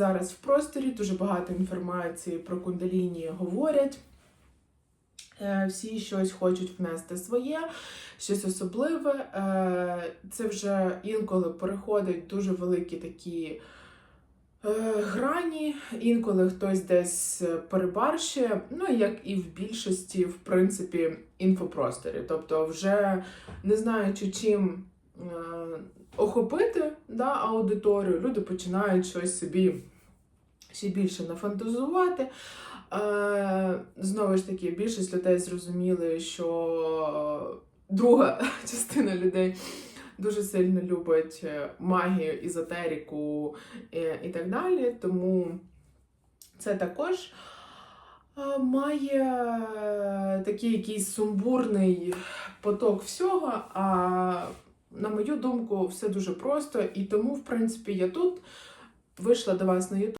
Зараз в просторі дуже багато інформації про кундаліні говорять. Е, Всі щось хочуть внести своє, щось особливе. Е, Це вже інколи переходить дуже великі такі е, грані, інколи хтось десь перебарщує, ну як і в більшості, в принципі, інфопросторі. Тобто, вже не знаючи чим охопити да, аудиторію, люди починають щось собі ще більше нафантазувати. Е, знову ж таки, більшість людей зрозуміли, що друга частина людей дуже сильно любить е, магію, ізотерику е, і так далі. Тому це також має такий якийсь сумбурний поток всього. А на мою думку, все дуже просто. І тому, в принципі, я тут вийшла до вас на YouTube.